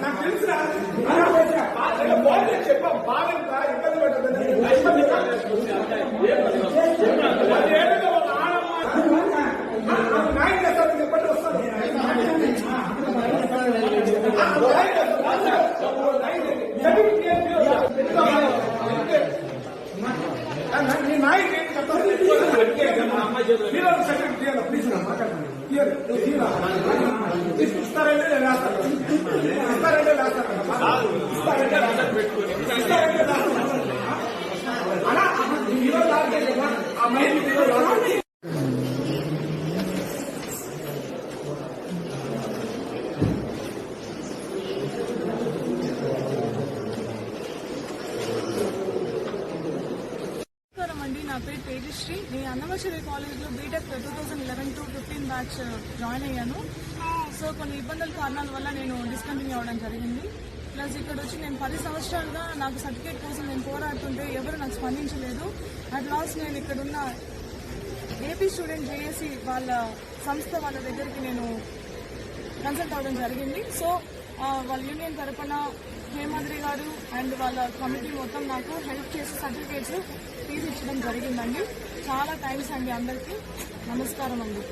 నాకు తెలుసురా బాగా చెప్పాం బాగా ఇబ్బంది పడ్డదని నాయకు చెప్తాను హీరో సెకండ్ ప్లీజ్ మాట్లాడండి నా పేరు తేజశ్రీ. నేను అన్నమశ్వరి కాలేజ్లో B Tech two thousand eleven to fifteen batch join అయ్యాను. సో కొన్ని ఇబ్బందుల కారణాల వల్ల నేను డిస్కంటిన్యూ అవ్వడం జరిగింది. ప్లస్ ఇక్కడ వచ్చి నేను పది సంవత్సరాలుగా నాకు సర్టిఫికేట్ కోసం నేను పోరాడుతుంటే ఎవరు నాకు స్పందించలేదు. అట్ లాస్ట్ నేను ఇక్కడున్న ఏపీ స్టూడెంట్ జేఏసీ వాళ్ళ సంస్థ వాళ్ళ దగ్గరికి నేను కన్సల్ట్ అవ్వడం జరిగింది. సో వాళ్ళ యూనియన్ తరఫున హేమాద్రి గారు అండ్ వాళ్ళ కమిటీ మొత్తం నాకు హెల్ప్ చేసి సర్టిఫికేట్స్ తీసి ఇచ్చడం జరిగిందండి. చాలా థ్యాంక్స్ అండి అందరికీ. నమస్కారం అండి.